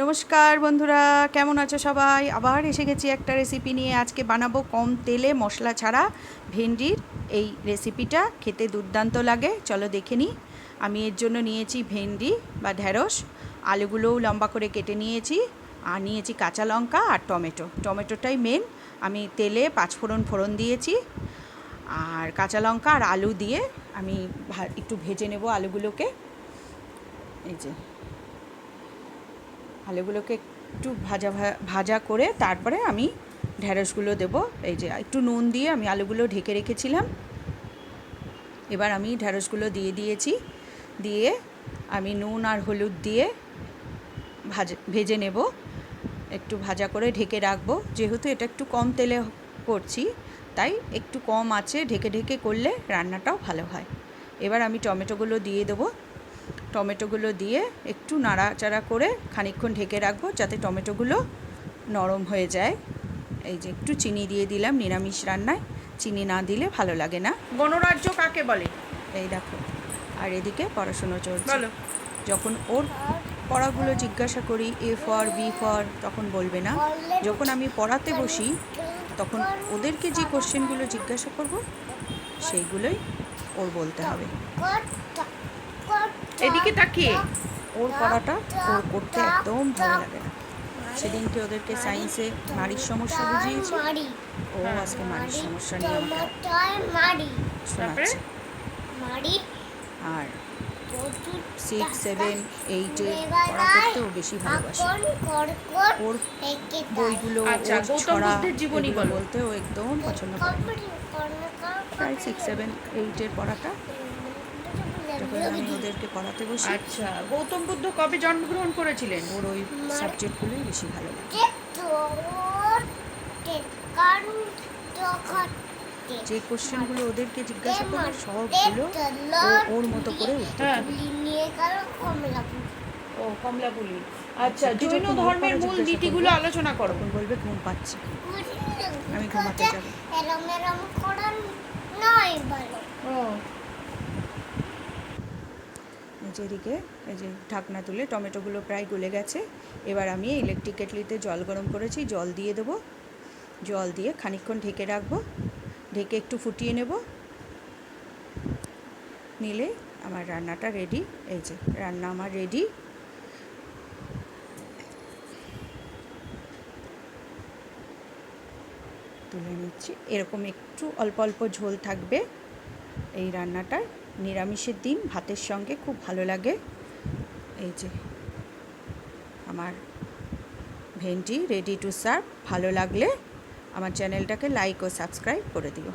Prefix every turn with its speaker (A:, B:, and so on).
A: নমস্কার বন্ধুরা, কেমন আছো সবাই? আবার এসে গেছি একটা রেসিপি নিয়ে। আজকে বানাবো কম তেলে মশলা ছাড়া ভেন্ডির। এই রেসিপিটা খেতে দুর্দান্ত লাগে। চলো দেখে নিই আমি এর জন্য নিয়েছি ভেন্ডি বা ঢ্যাঁড়স আলুগুলোও লম্বা করে কেটে নিয়েছি। আর নিয়েছি কাঁচা লঙ্কা আর টমেটো। টমেটোটাই মেন আমি তেলে পাঁচফোড়ন ফোড়ন দিয়েছি। আর কাঁচা লঙ্কা আর আলু দিয়ে আমি একটু ভেজে নেব আলুগুলোকে। এই যে। আলুগুলোকে একটু ভাজা ভাজা করে তারপরে আমি ঢ্যাঁড়সগুলো দেবো। এই যে একটু নুন দিয়ে আমি আলুগুলো ঢেকে রেখেছিলাম। এবার আমি ঢ্যাঁড়সগুলো দিয়ে দিয়েছি। দিয়ে আমি নুন আর হলুদ দিয়ে ভাজা, ভেজে নেব। একটু ভাজা করে ঢেকে রাখব। যেহেতু এটা একটু কম তেলে করছি, তাই একটু কম আছে। ঢেকে ঢেকে করলে রান্নাটাও ভালো হয়। এবার আমি টমেটোগুলো দিয়ে দেবো। টমেটোগুলো দিয়ে একটু নাড়াচাড়া করে খানিকক্ষণ ঢেকে রাখব যাতে টমেটোগুলো নরম হয়ে যায়। এই যে একটু চিনি দিয়ে দিলাম নিরামিষ রান্নায়। চিনি না দিলে ভালো লাগে না।
B: গণরাজ্য কাকে বলে?
A: এই দেখো আর এদিকে পড়াশুনো চলছে।
B: বলো।
A: যখন ওর পড়াগুলো জিজ্ঞাসা করি এ ফর বি ফর তখন বলবে না। যখন আমি পড়াতে বসি তখন ওদেরকে যে কোশ্চেনগুলো জিজ্ঞাসা করব সেইগুলোই ওর বলতে হবে।
B: এদিকে তাকিয়ে।
A: ওর পড়াটা ওর করতে একদম ভালো লাগে না। সেদিনকে ওদেরকে সায়েন্সে নারীর সমস্যা বুঝিয়েছে। ও আজকে নারীর সমস্যা নিয়ে আমাকে শোনাচ্ছে। আর সিক্স সেভেন এইটে পড়া করতে ও বেশি ভালোবাসে। ওর বইগুলো
B: আচ্ছা,
A: ওর ছড়া
B: বুদ্ধের জীবনী।
A: বলতে ও একদম পছন্দ করে প্রায় সিক্স সেভেন এইটের পড়াটা আমি ওদেরকে পড়াতে বসি।
B: আচ্ছা গৌতম বুদ্ধ কবে জন্মগ্রহণ করেছিলেন?
A: ওর ওই সাবজেক্টগুলোই বেশি ভালো লাগে। যে কোশ্চেনগুলো ওদেরকে জিজ্ঞাসা করবে সবগুলো ওর মতো করে
B: হ্যাঁ। ও কমলাপুলি আচ্ছা জৈন ধর্মের মূল নীতিগুলো আলোচনা করো।
A: বলবে ঘুম পাচ্ছে। আমি ঘুমাতে যাব।
C: এরম এরম নয় ভালো
B: ও
A: এদিকে এই যে ঢাকনা তুলে টমেটোগুলো প্রায় গলে গেছে। এবার আমি ইলেকট্রিক কেটলিতে জল গরম করেছি, জল দিয়ে দেবো। জল দিয়ে খানিকক্ষণ ঢেকে রাখব, ঢেকে একটু ফুটিয়ে নেব। নিলে আমার রান্নাটা রেডি এই যে রান্না আমার রেডি তুলে নিচ্ছি, এরকম একটু অল্প অল্প ঝোল থাকবে এই রান্নাটায় নিরামিষের দিন, ভাতের সঙ্গে খুব ভালো লাগে। এই যে, আমার ভেন্ডি রেডি টু সার্ভ ভালো লাগলে আমার চ্যানেলটাকে লাইক ও সাবস্ক্রাইব করে দিও।